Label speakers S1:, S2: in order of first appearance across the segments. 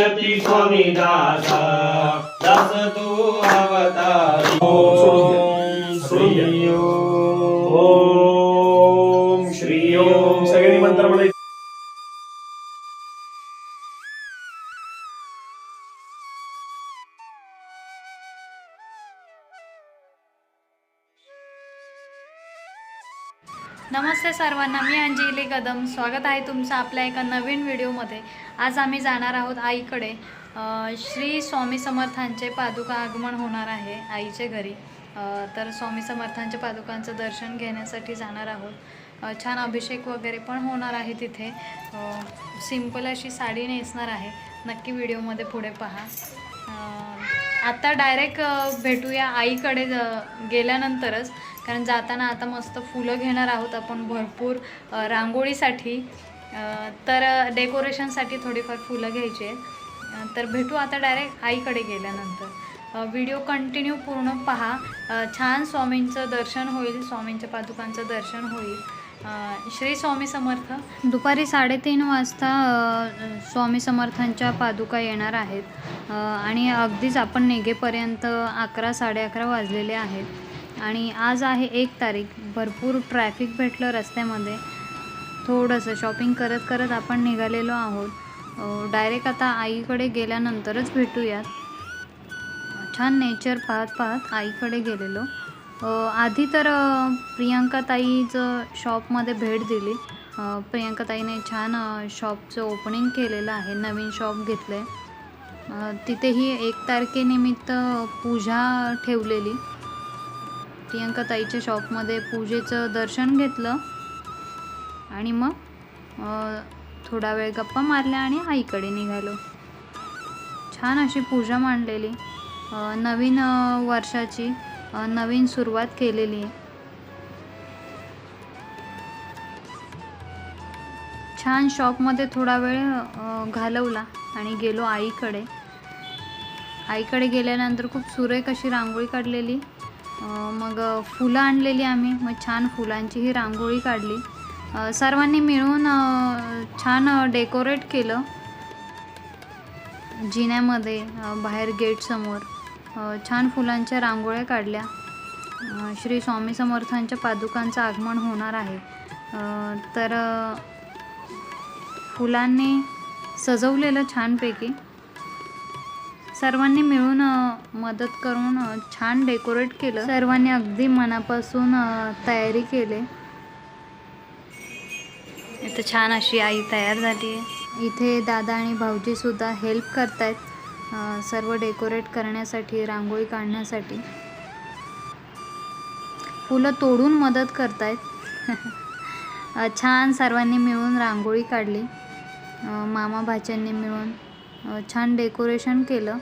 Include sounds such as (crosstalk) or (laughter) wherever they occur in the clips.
S1: विनती स्वामी दास. दास तू अवतारी.
S2: सर्वांना मी अंजली कदम. स्वागत आहे तुमचं आपल्या एका नवीन व्हिडिओमध्ये. आज आम्ही जाणार आहोत आईकडे. श्री स्वामी समर्थांचे पादुका आगमन होणार आहे आईचे घरी. तर स्वामी समर्थांच्या पादुकांचं दर्शन घेण्यासाठी जाणार आहोत. छान अभिषेक वगैरे पण होणार आहे तिथे. सिंपल अशी साडी नेसणार आहे. नक्की व्हिडिओमध्ये पुढे पहा. आत्ता डायरेक्ट भेटूया आईकडे गेल्यानंतरच. कारण जाताना आता मस्त फुलं घेणार आहोत आपण भरपूर रांगोळीसाठी. तर डेकोरेशनसाठी थोडीफार फुलं घ्यायची आहेत. तर भेटू आता डायरेक्ट आईकडे गेल्यानंतर. व्हिडिओ कंटिन्यू पूर्ण पहा. छान स्वामींचं दर्शन होईल स्वामींच्या पादुकांचं दर्शन होईल. श्री स्वामी समर्थ. दुपारी साडेतीन वाजता स्वामी समर्थांच्या पादुका येणार आहेत. आणि अगदीच आपण निघेपर्यंत अकरा साडे अकरा वाजलेले आहेत. आणि आज आहे एक तारीख. भरपूर ट्रॅफिक भेटलं रस्त्यामध्ये. थोडंसं शॉपिंग करत करत आपण निघालेलो आहोत. डायरेक्ट आता आईकडे गेल्यानंतरच भेटूयात. छान नेचर पाहत पाहत आईकडे गेलेलो. आधी तर अ, प्रियंकाताईचं शॉपमध्ये भेट दिली. अ, प्रियंकाताईने छान शॉपचं ओपनिंग केलेलं आहे. नवीन शॉप घेतलं आहे तिथेही एक तारखेनिमित्त पूजा ठेवलेली. प्रियंका ताईच्या शॉपमध्ये पूजेचं दर्शन घेतलं. आणि मग थोडा वेळ गप्पा मारल्या आणि आईकडे निघालो. छान अशी पूजा मांडलेली. नवीन वर्षाची नवीन सुरुवात केलेली आहे. छान शॉपमध्ये थोडा वेळ घालवला आणि गेलो आईकडे. आईकडे गेल्यानंतर खूप सुरेख अशी रांगोळी काढलेली. मग फुलं आणलेली आम्ही. मग छान फुलांची ही रांगोळी काढली. सर्वांनी मिळून छान डेकोरेट केलं. जिन्यामध्ये बाहेर गेटसमोर छान फुलांच्या रांगोळ्या काढल्या. श्री स्वामी समर्थांच्या पादुकांचं आगमन होणार आहे. तर फुलांनी सजवलेलं छानपैकी. सर्वांनी मिळून मदत करून छान डेकोरेट केलं. सर्वांनी अगदी मनापासून तयारी केली. इथे छान अशी आई तयार झाली आहे. इथे दादा आणि भाऊजी सुद्धा हेल्प करतायत सर्व डेकोरेट करण्यासाठी रांगोळी काढण्यासाठी. फुलं तोडून मदत करतायत. (laughs) छान सर्वांनी मिळून रांगोळी काढली. मामा भाच्यांनी मिळून. छान डेकोरेशन केलं.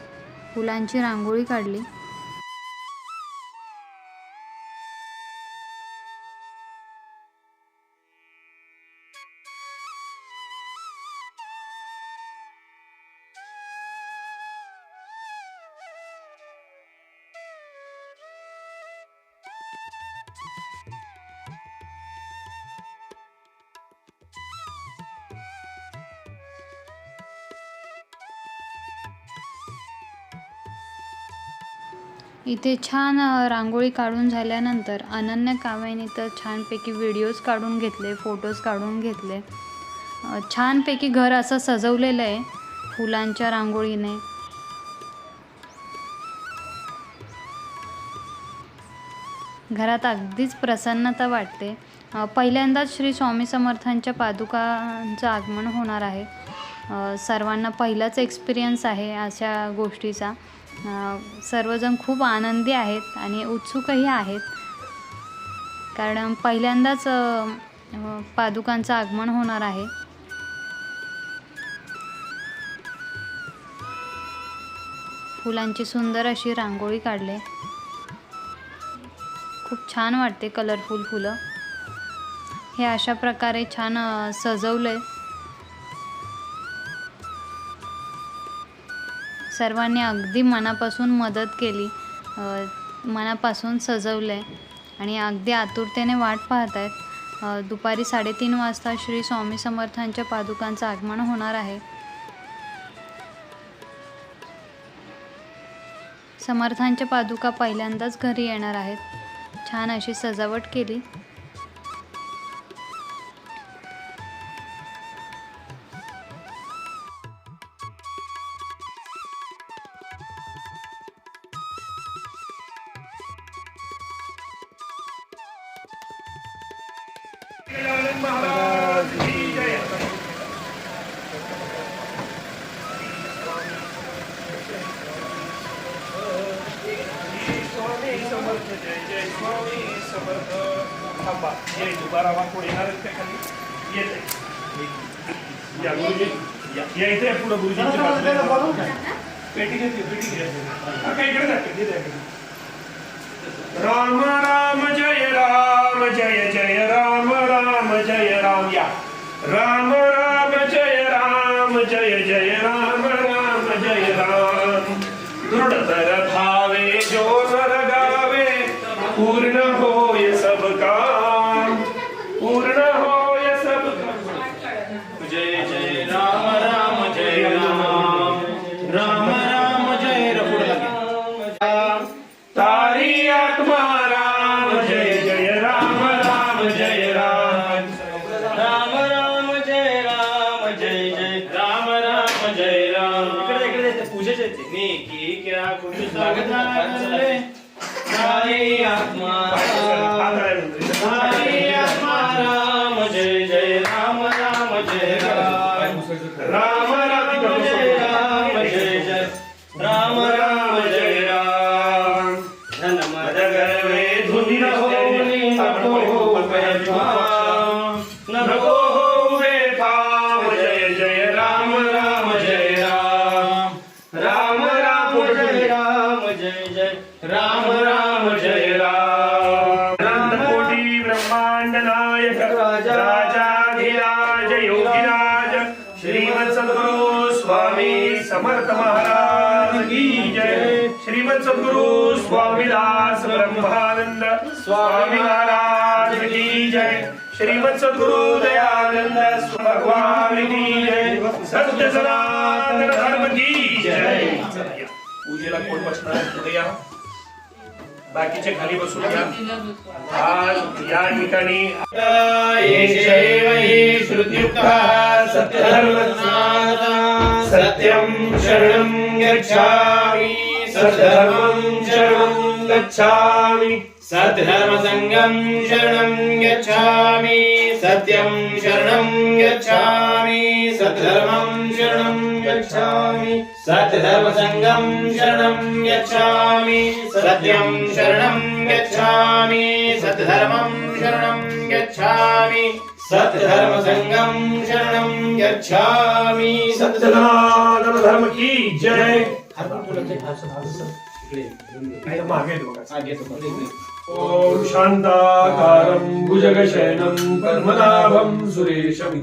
S2: फुलांची रांगोळी काढली. इथे छान रांगोळी काढून झाल्यानंतर अनन्या काव्याने तर छानपैकी व्हिडिओज काढून घेतले फोटोज काढून घेतले. छानपैकी घर असं सजवलेलं आहे फुलांच्या रांगोळीने. घरात अगदीच प्रसन्नता वाटते. पहिल्यांदाच श्री स्वामी समर्थांच्या पादुकांचं आगमन होणार आहे. सर्वांना पहिलाच एक्सपिरियन्स आहे अशा गोष्टीचा. सर्वजण खूप आनंदी आहेत आणि उत्सुकही आहेत. कारण पहिल्यांदाच पादुकांचं आगमन होणार आहे. फुलांची सुंदर अशी रांगोळी काढले. खूप छान वाटते कलरफुल फुलं. हे अशा प्रकारे छान सजवलं. आहे सर्वांनी अगदी मनापासून मदत केली. मनापासून सजवलं आहे आणि अगदी आतुरतेने वाट पाहत आहेत दुपारी साडेतीन वाजता श्री स्वामी समर्थांच्या पादुकांचं आगमन होणार आहे. समर्थांच्या पादुका पहिल्यांदाच घरी येणार आहेत. छान अशी सजावट केली.
S3: स्वामी समर्थ थांबा. ये तुकारामा कोण येणार आहेत का खाली? येते या गुरुजी. या या इथे पुढे गुरुजींच्या बाजूला पेटी घेते पेटी घ्यायची हा काय इकडे जा, पेटी द्या इकडे. राम राम जय राम जय जय राम राम जय राम. या. राम राम जय राम जय जय राम राम जय राम. दृढतर
S1: जय जय। राम राम जय राम। इकडे इकडे ते पूजेचे. नी की क्या कुछ स्वागत आहे सारी आत्मा सारी आत्मा राम. जय जय राम राम जय राम.
S3: राम
S1: राम जय राम जय जय. राम राम जय राम. धन मद गर्वे धुनी होनी नको बेफाम
S3: स्वामी महाराज की जय। श्रीमत सद्गुरु दयानंद भगवान की जय। सत्य सनातन धर्म की जय। पूजेला कोण बसणार आहे? पुढे या. बाकीचे खाली बसून घ्या आज या ठिकाणी
S1: सत्यम हि गच्छामि सद्धर्मं शरणं गच्छामि। सद्धर्मसङ्गं शरणं गच्छामि। सत्यं शरणं गच्छामि। सद्धर्मं शरणं गच्छामि। सद्धर्मसङ्गं शरणं गच्छामि। सत्यं शरणं गच्छामि। सद्धर्मं शरणं गच्छामि। सद्धर्मसङ्गं शरणं गच्छामि।
S3: सत्यनारायण धर्म की जय। ओम शांताकारं भुजगशयनं पद्मनाभं सुरेशं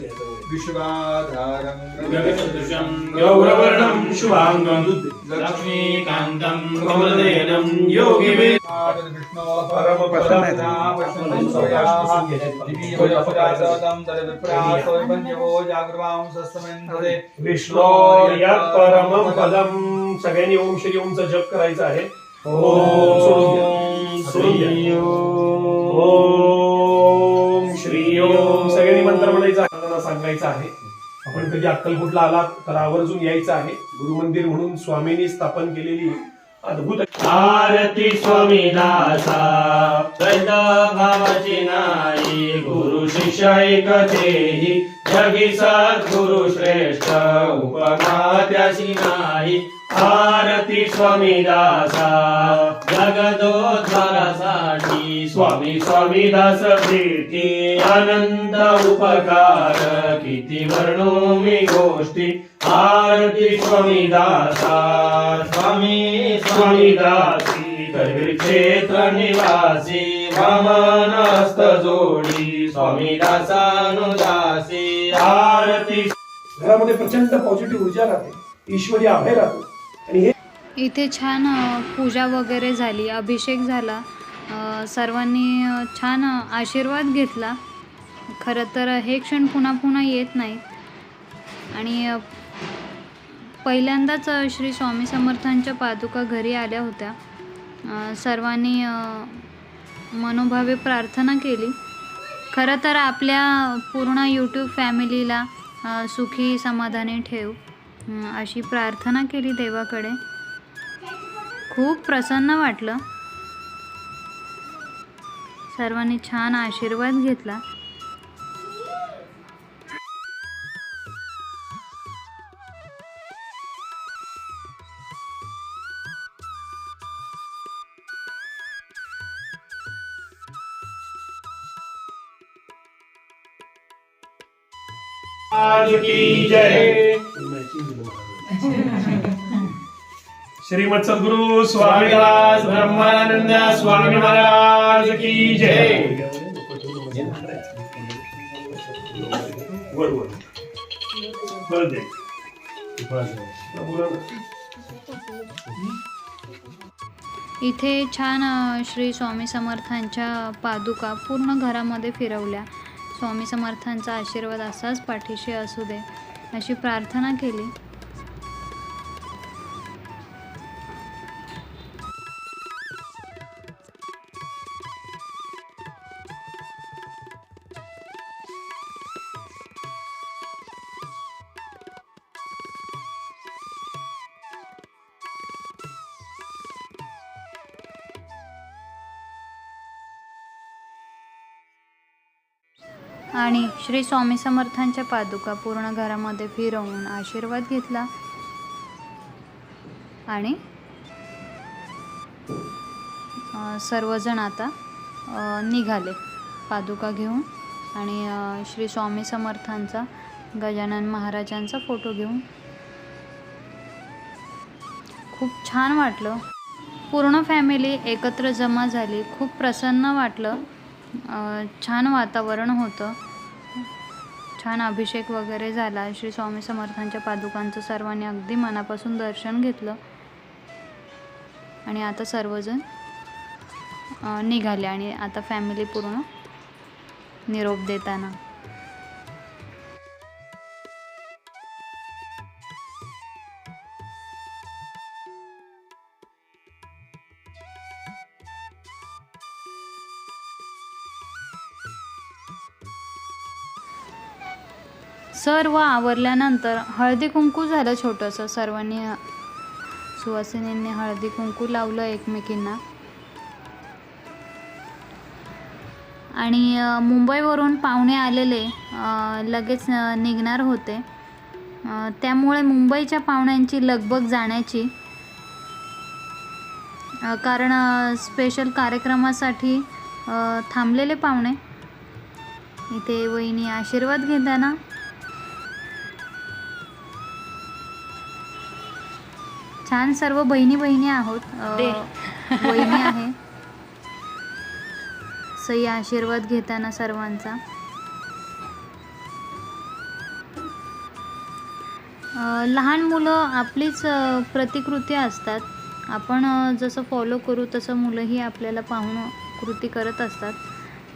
S4: विश्वाधारं
S1: गगनसदृशं
S3: गौरवर्णं शुभांगं
S1: लक्ष्मीकान्तं कमलनयनं योगिवे
S3: विष्णू यत् परमं सगळ्यांनी ओम श्री ओमचा जप करायचा आहे. ओम सोडून घ्या. ओम. श्री ओम. सगळ्यांनी मंत्र म्हणायचा सांगायचं आहे. आपण कधी अक्कलकोटला आला तर आवर्जून यायचं आहे. गुरु मंदिर म्हणून स्वामींनी स्थापन केलेली अद्भुत
S1: आरती स्वामी दासा. द्वैत भावाची नाही. गुरु शिष्य एकतेही जगी सद्गुरु श्रेष्ठ. उपमा त्याशी नाही. आरती स्वामी दासा जगदोद्धारासाठी स्वामी स्वामी दास प्रीती आनंद उपकार किती वर्णो मी गोष्टी आरती स्वामी दासा स्वामी स्वामी दासी क्षेत्र निवासी वामनस्त जोडी स्वामी दासानुदासी आरती
S3: घरामध्ये प्रचंड पॉझिटिव्ह ऊर्जा राहते ईश्वरी अभय राहतो. आणि हे
S2: इथे छान पूजा वगैरे झाली अभिषेक झाला. सर्वांनी छान आशीर्वाद घेतला. खरं तर हे क्षण पुन्हा पुन्हा येत नाहीत. आणि पहिल्यांदाच श्री स्वामी समर्थांच्या पादुका घरी आल्या होत्या. सर्वांनी मनोभावे प्रार्थना केली. खरं तर आपल्या पूर्ण यूट्यूब फॅमिलीला सुखी समाधानी ठेव. अशी प्रार्थना केली देवाकडे. खूप प्रसन्न वाटलं. सर्वांनी छान आशीर्वाद घेतला.
S3: आज की जय। (laughs) श्रीमद सद्गुरु स्वामीदास ब्रह्मानंद स्वामी महाराज की जय. वर वर. वर दे.
S2: इथे छान श्री स्वामी समर्थांच्या पादुका पूर्ण घरामध्ये फिरवल्या. स्वामी समर्थांचा आशीर्वाद असाच पाठीशी असू दे. अशी प्रार्थना केली. आणि श्री स्वामी समर्थांच्या पादुका पूर्ण घरामध्ये फिरवून आशीर्वाद घेतला. आणि सर्वजण आता निघाले पादुका घेऊन आणि श्री स्वामी समर्थांचा गजानन महाराजांचा फोटो घेऊन. खूप छान वाटलं. पूर्ण फॅमिली एकत्र जमा झाली. खूप प्रसन्न वाटलं. छान वातावरण होतं. छान अभिषेक वगैरे झाला. श्री स्वामी समर्थांच्या पादुकांचं सर्वांनी अगदी मनापासून दर्शन घेतलं. आणि आता सर्वजण निघाले आणि आता फॅमिली पूर्ण निरोप देताना. सर्व आवरल्यानंतर हळदी कुंकू झालं छोटंसं. सर्वांनी सुवासिनींनी हळदी कुंकू लावलं एकमेकींना. आणि मुंबईवरून पाहुणे आलेले लगेच निघणार होते. त्यामुळे मुंबईच्या पाहुण्यांची लगबग जाण्याची कारण स्पेशल कार्यक्रमासाठी थांबलेले पाहुणे. इथे वहिनी आशीर्वाद घेताना छान सर्व बहिणी बहिणी आहोत. वहिनी (laughs) आहे. सई आशीर्वाद घेताना सर्वांचा. लहान मुलं आपलीच प्रतिकृती असतात. आपण जसं फॉलो करू तसं मुलंही आपल्याला पाहून कृती करत असतात.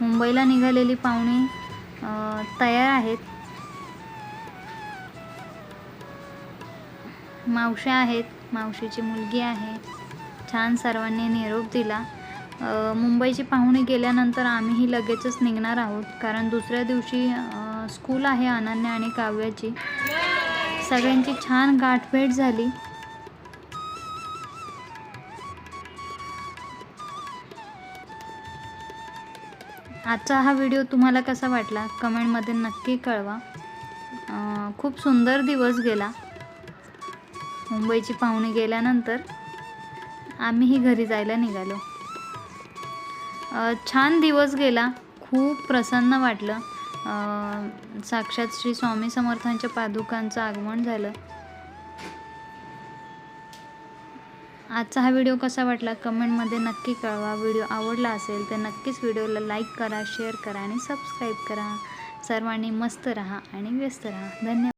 S2: मुंबईला निघालेली पाहुणी तयार आहेत. मावश्या आहेत. मावशीची मुलगी आहे. छान सर्वांनी निरोप दिला. मुंबईची पाहुणी गेल्यानंतर आम्हीही लगेचच निघणार आहोत. कारण दुसऱ्या दिवशी स्कूल आहे अनन्या आणि काव्याची. सगळ्यांची छान गाठभेट झाली. आजचा हा व्हिडिओ तुम्हाला कसा वाटला? कमेंटमध्ये नक्की कळवा. खूप सुंदर दिवस गेला. मुंबईची पाहुणे गेल्यानंतर आम्हीही घरी जायला निघालो. छान दिवस गेला. खूप प्रसन्न वाटलं. साक्षात श्री स्वामी समर्थांच्या पादुकांचं आगमन झालं. आजचा हा व्हिडिओ कसा वाटला कमेंटमध्ये नक्की कळवा. व्हिडिओ आवडला असेल तर नक्कीच व्हिडिओला लाईक करा शेअर करा आणि सबस्क्राईब करा. सर्वांनी मस्त रहा आणि व्यस्त रहा. धन्यवाद.